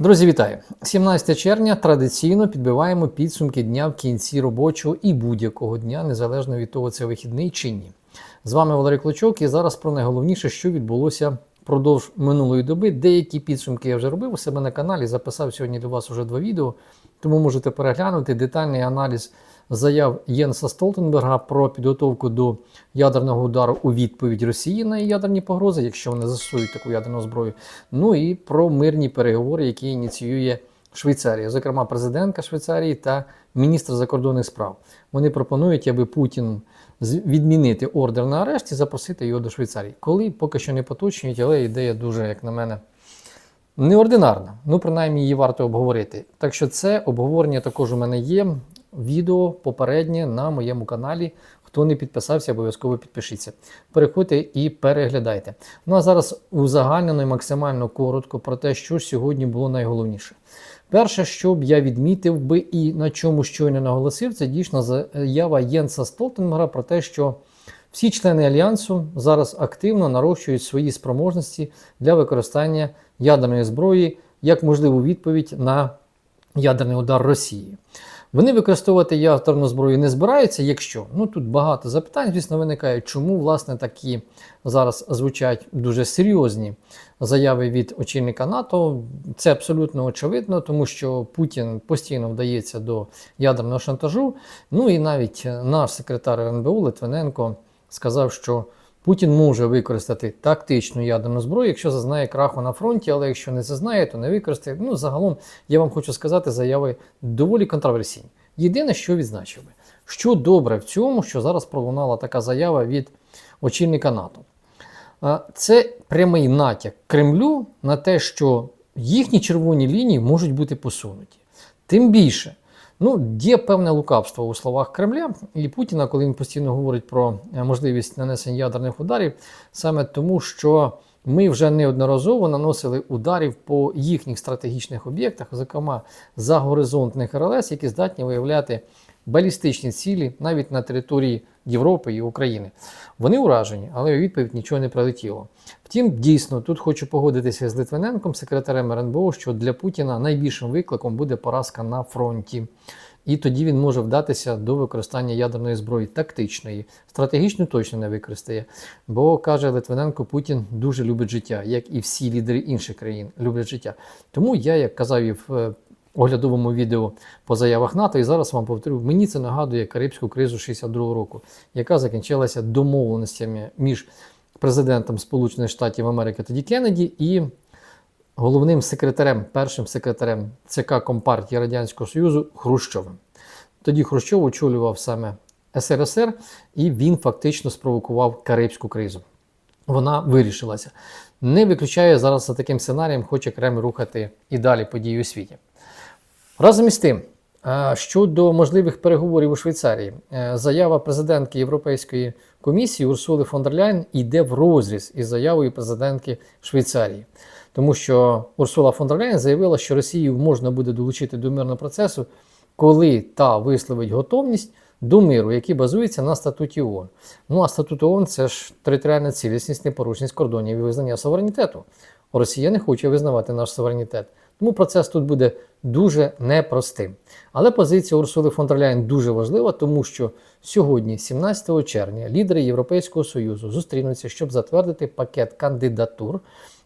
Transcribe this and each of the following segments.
Друзі, вітаю! 17 червня традиційно підбиваємо підсумки дня в кінці робочого і будь-якого дня, незалежно від того, це вихідний чи ні. З вами Валерій Клочок і зараз про найголовніше, що відбулося впродовж минулої доби. Деякі підсумки я вже робив у себе на каналі, записав сьогодні для вас уже два відео, тому можете переглянути детальний аналіз заяв Єнса Столтенберга про підготовку до ядерного удару у відповідь Росії на ядерні погрози, якщо вони застосують таку ядерну зброю. Ну і про мирні переговори, які ініціює Швейцарія, зокрема президентка Швейцарії та міністр закордонних справ. Вони пропонують, аби Путін відмінити ордер на арешт і запросити його до Швейцарії. Коли поки що не поточнюють, але ідея дуже, як на мене, неординарна. Ну, принаймні, її варто обговорити. Так що це обговорення також у мене є. Відео попереднє на моєму каналі. Хто не підписався, обов'язково підпишіться. Переходьте і переглядайте. Ну а зараз узагальнено і максимально коротко про те, що ж сьогодні було найголовніше. Перше, що б я відмітив би і на чому щойно наголосив, це дійсно заява Єнса Столтенберга про те, що всі члени альянсу зараз активно нарощують свої спроможності для використання ядерної зброї як можливу відповідь на ядерний удар Росії. Вони використовувати ядерну зброю не збираються, якщо ну тут багато запитань, звісно, виникає, чому власне такі зараз звучать дуже серйозні заяви від очільника НАТО. Це абсолютно очевидно, тому що Путін постійно вдається до ядерного шантажу. Ну і навіть наш секретар РНБУ Литвиненко сказав, що Путін може використати тактичну ядерну зброю, якщо зазнає краху на фронті, але якщо не зазнає, то не використає. Ну, загалом, я вам хочу сказати, заяви доволі контроверсійні. Єдине, що відзначив би, що добре в цьому, що зараз пролунала така заява від очільника НАТО. Це прямий натяк Кремлю на те, що їхні червоні лінії можуть бути посунуті. Тим більше, ну, є певне лукавство у словах Кремля і Путіна, коли він постійно говорить про е, можливість нанесення ядерних ударів, саме тому, що ми вже неодноразово наносили ударів по їхніх стратегічних об'єктах, зокрема за горизонтних РЛС, які здатні виявляти балістичні цілі навіть на території Європи і України. Вони уражені, але у відповідь нічого не прилетіло. Втім, дійсно, тут хочу погодитися з Литвиненком, секретарем РНБО, що для Путіна найбільшим викликом буде поразка на фронті. І тоді він може вдатися до використання ядерної зброї тактичної, стратегічно точно не використає. Бо каже Литвиненко, Путін дуже любить життя, як і всі лідери інших країн люблять життя. Тому я, як казав і в е, оглядовому відео по заявах НАТО, і зараз вам повторю, мені це нагадує Карибську кризу 62-го року, яка закінчилася домовленостями між президентом Сполучених Штатів Америки тоді Кеннеді і головним секретарем, першим секретарем ЦК Компартії Радянського Союзу Хрущовим. Тоді Хрущов очолював саме СРСР, і він фактично спровокував Карибську кризу. Вона вирішилася. Не виключає зараз за таким сценарієм, хоче Кремль рухати і далі події у світі. Разом із тим, щодо можливих переговорів у Швейцарії, е, заява президентки Європейської комісії Урсули фон дер Ляйн йде в розріз із заявою президентки Швейцарії. Тому що Урсула фон дер Ляйн заявила, що Росію можна буде долучити до мирного процесу, коли та висловить готовність до миру, який базується на статуті ООН. Ну а статут ООН це ж територіальна цілісність, непорушність кордонів і визнання суверенітету. Росія не хоче визнавати наш суверенітет. Тому процес тут буде дуже непростим. Але позиція Урсули фон дер Ляйн дуже важлива, тому що сьогодні, 17 червня, лідери Європейського Союзу зустрінуться, щоб затвердити пакет кандидатур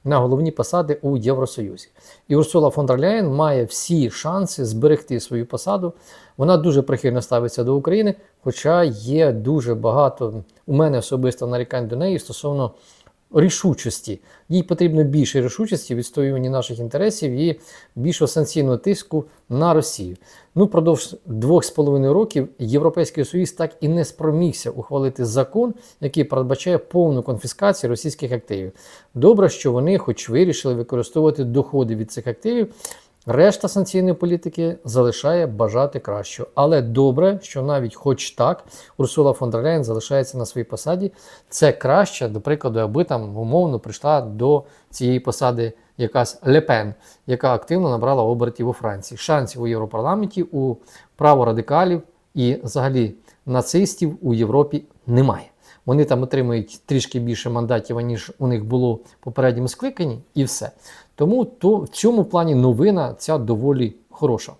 на головні посади у Євросоюзі. І Урсула фон дер Ляйн має всі шанси зберегти свою посаду. Вона дуже прихильно ставиться до України, хоча є дуже багато у мене особисто нарікань до неї стосовно рішучості. Їй потрібно більше рішучості в відстоюванні наших інтересів і більшого санкційного тиску на Росію. Ну, впродовж двох з половиною років Європейський Союз так і не спромігся ухвалити закон, який передбачає повну конфіскацію російських активів. Добре, що вони, хоч вирішили використовувати доходи від цих активів. Решта санкційної політики залишає бажати кращого. Але добре, що навіть хоч так Урсула фон дер Ляйн залишається на своїй посаді. Це краще, до прикладу, аби там умовно прийшла до цієї посади якась Лепен, яка активно набрала обертів у Франції. Шансів у Європарламенті у праворадикалів і взагалі нацистів у Європі немає. Вони там отримують трішки більше мандатів, ніж у них було в попередньому скликанні, і все. Тому то в цьому плані новина ця доволі хороша.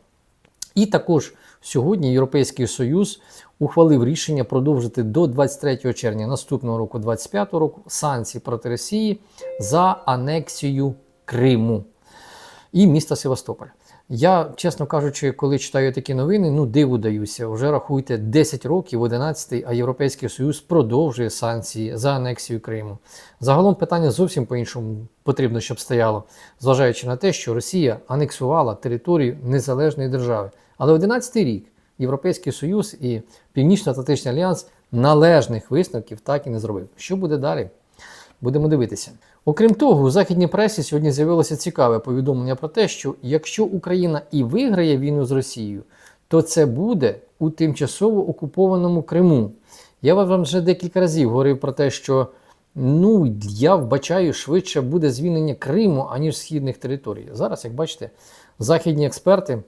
І також сьогодні Європейський Союз ухвалив рішення продовжити до 23 червня наступного року, 25 року, санкції проти Росії за анексію Криму і міста Севастополь. Я, чесно кажучи, коли читаю такі новини, ну диву даюся. Вже рахуйте 10 років, 11, а Європейський Союз продовжує санкції за анексію Криму. Загалом питання зовсім по-іншому потрібно, щоб стояло, зважаючи на те, що Росія анексувала територію незалежної держави. Але 11 рік Європейський Союз і Північно-Атлантичний альянс належних висновків так і не зробив. Що буде далі? Будемо дивитися. Окрім того, у західній пресі сьогодні з'явилося цікаве повідомлення про те, що якщо Україна і виграє війну з Росією, то це буде у тимчасово окупованому Криму. Я вам вже декілька разів говорив про те, що ну, я вбачаю, швидше буде звільнення Криму, аніж східних територій. Зараз, як бачите, західні експерти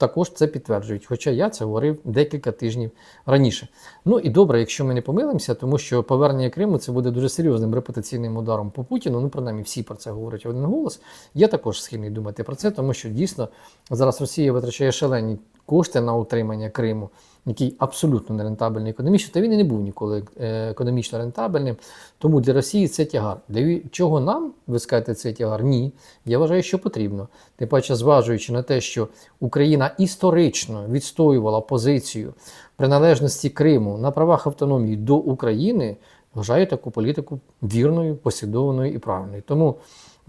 також це підтверджують. Хоча я це говорив декілька тижнів раніше. Ну і добре, якщо ми не помилимося, тому що повернення Криму це буде дуже серйозним репутаційним ударом по Путіну. Ну, принаймні, всі про це говорять в один голос. Я також схильний думати про це, тому що дійсно зараз Росія витрачає шалені кошти на утримання Криму, який абсолютно не рентабельний економічно, та він і не був ніколи е, економічно рентабельним. Тому для Росії це тягар. Для чого нам ви скажете цей тягар? Ні. Я вважаю, що потрібно. Тим паче, зважуючи на те, що Україна історично відстоювала позицію приналежності Криму на правах автономії до України, вважаю таку політику вірною, послідовною і правильною. Тому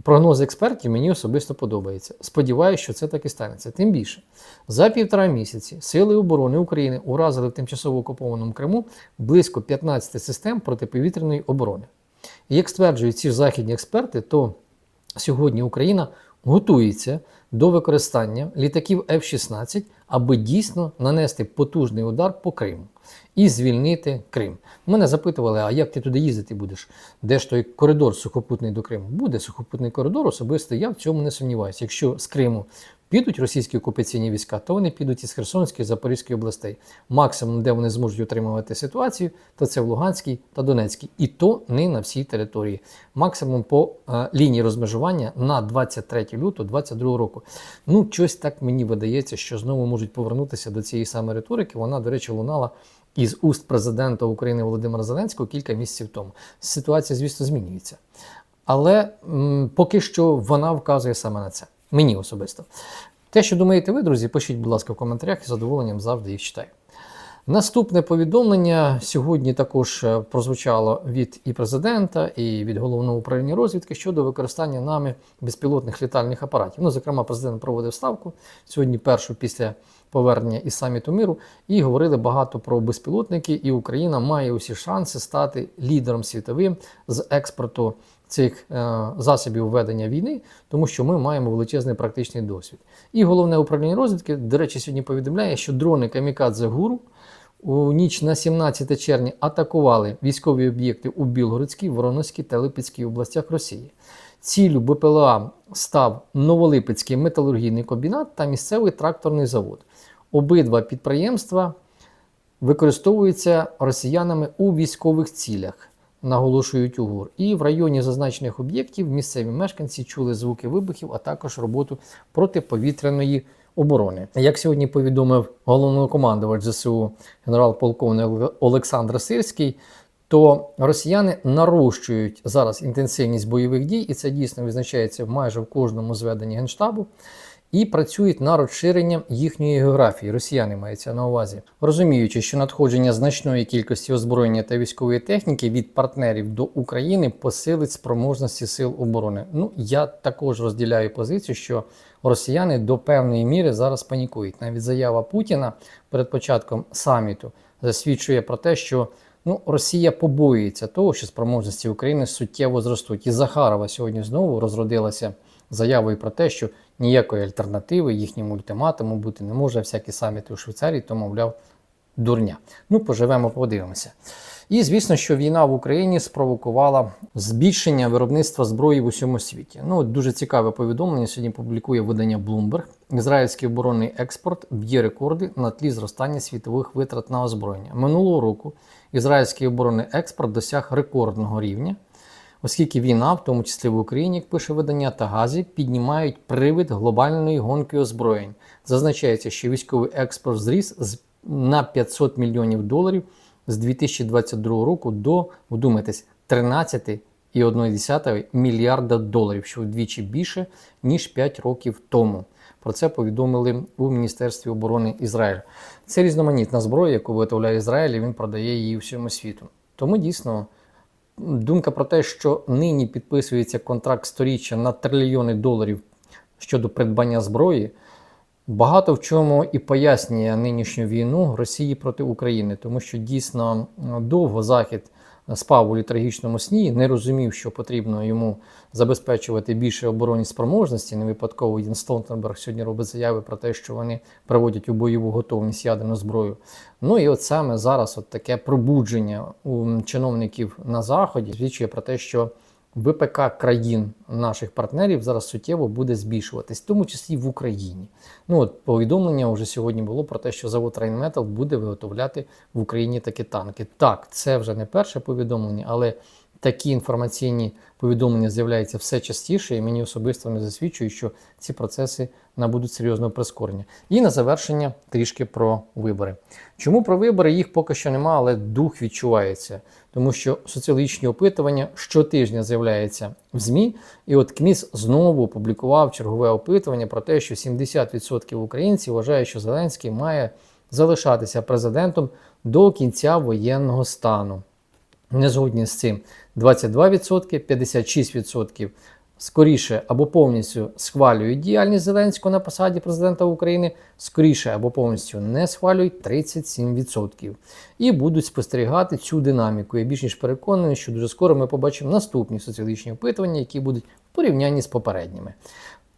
прогноз експертів мені особисто подобається. Сподіваюся, що це так і станеться. Тим більше, за півтора місяці Сили оборони України уразили в тимчасово окупованому Криму близько 15 систем протиповітряної оборони. Як стверджують ці західні експерти, то сьогодні Україна готується до використання літаків F-16, аби дійсно нанести потужний удар по Криму і звільнити Крим. Мене запитували, а як ти туди їздити будеш? Де ж той коридор сухопутний до Криму? Буде сухопутний коридор, особисто я в цьому не сумніваюся. Якщо з Криму підуть російські окупаційні війська, то вони підуть із Херсонської Запорізької областей. Максимум, де вони зможуть утримувати ситуацію, то це в Луганській та Донецькій. І то не на всій території. Максимум по е, лінії розмежування на 23 лютого 2022 року. Ну, щось так мені видається, що знову можуть повернутися до цієї самої риторики. Вона, до речі, лунала. Із уст президента України Володимира Зеленського кілька місяців тому. Ситуація, звісно, змінюється. Але м, поки що вона вказує саме на це. Мені особисто. Те, що думаєте ви, друзі, пишіть, будь ласка, в коментарях і задоволенням завжди їх читаю. Наступне повідомлення сьогодні також е, прозвучало від і президента, і від головного управління розвідки щодо використання нами безпілотних літальних апаратів. Ну, зокрема, президент проводив ставку сьогодні, першу після повернення із саміту миру, і говорили багато про безпілотники. І Україна має усі шанси стати лідером світовим з експорту цих е, засобів ведення війни, тому що ми маємо величезний практичний досвід. І головне управління розвідки, до речі, сьогодні повідомляє, що дрони Камікадзе Гуру у ніч на 17 червня атакували військові об'єкти у Білгородській, Воронезькій та Липецькій областях Росії. Цілю БПЛА став Новолипецький металургійний комбінат та місцевий тракторний завод. Обидва підприємства використовуються росіянами у військових цілях, наголошують УГУР. І в районі зазначених об'єктів місцеві мешканці чули звуки вибухів, а також роботу протиповітряної оборони. Як сьогодні повідомив головнокомандувач ЗСУ генерал-полковник Олександр Сирський, то росіяни нарощують зараз інтенсивність бойових дій, і це дійсно визначається майже в кожному зведенні генштабу. І працюють на розширення їхньої географії. Росіяни мається на увазі, розуміючи, що надходження значної кількості озброєння та військової техніки від партнерів до України посилить спроможності сил оборони. Ну я також розділяю позицію, що росіяни до певної міри зараз панікують. Навіть заява Путіна перед початком саміту засвідчує про те, що ну, Росія побоюється того, що спроможності України суттєво зростуть. І Захарова сьогодні знову розродилася заявою про те, що ніякої альтернативи їхньому ультиматуму бути не може. Всякі саміти у Швейцарії, то, мовляв, дурня. Ну, поживемо, подивимося. І звісно, що війна в Україні спровокувала збільшення виробництва зброї в усьому світі. Ну, дуже цікаве повідомлення сьогодні публікує видання Bloomberg. Ізраїльський оборонний експорт б'є рекорди на тлі зростання світових витрат на озброєння. Минулого року ізраїльський оборонний експорт досяг рекордного рівня, оскільки війна, в тому числі в Україні, як пише видання та Газі, піднімають привид глобальної гонки озброєнь. Зазначається, що військовий експорт зріс на 500 мільйонів доларів з 2022 року до, вдумайтесь, 13,1 мільярда доларів, що вдвічі більше, ніж 5 років тому. Про це повідомили у Міністерстві оборони Ізраїлю. Це різноманітна зброя, яку виготовляє Ізраїль, і він продає її всьому світу. Тому дійсно думка про те, що нині підписується контракт сторіччя на трильйони доларів щодо придбання зброї, багато в чому і пояснює нинішню війну Росії проти України, тому що дійсно довго Захід спав у літрагічному сні, не розумів, що потрібно йому забезпечувати більше оборонні спроможності. Не випадково Єн Столтенберг сьогодні робить заяви про те, що вони приводять у бойову готовність ядерну зброю. Ну і от саме зараз от таке пробудження у чиновників на заході свідчує про те, що ВПК країн наших партнерів зараз суттєво буде збільшуватись, в тому числі в Україні. Ну от повідомлення вже сьогодні було про те, що завод Rheinmetall буде виготовляти в Україні такі танки. Так, це вже не перше повідомлення, але такі інформаційні повідомлення з'являються все частіше, і мені особисто не засвідчує, що ці процеси набудуть серйозного прискорення. І на завершення трішки про вибори. Чому про вибори їх поки що немає, але дух відчувається, тому що соціологічні опитування щотижня з'являються в ЗМІ. І от КМІС знову опублікував чергове опитування про те, що 70% українців вважають, що Зеленський має залишатися президентом до кінця воєнного стану. Не згодні з цим 22%, 56% скоріше або повністю схвалюють діяльність Зеленського на посаді президента України, скоріше або повністю не схвалюють 37%. І будуть спостерігати цю динаміку. Я більш ніж переконаний, що дуже скоро ми побачимо наступні соціологічні опитування, які будуть в порівнянні з попередніми.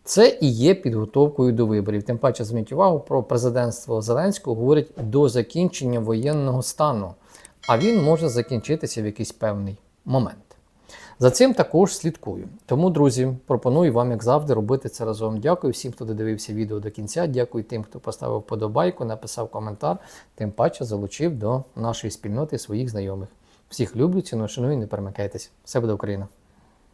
Це і є підготовкою до виборів. Тим паче зверніть увагу про президентство Зеленського говорить до закінчення воєнного стану, а він може закінчитися в якийсь певний момент. За цим також слідкую. Тому, друзі, пропоную вам, як завжди, робити це разом. Дякую всім, хто додивився відео до кінця. Дякую тим, хто поставив вподобайку, написав коментар, тим паче залучив до нашої спільноти своїх знайомих. Всіх люблю, ціную, шаную, не перемикайтесь. Все буде Україна!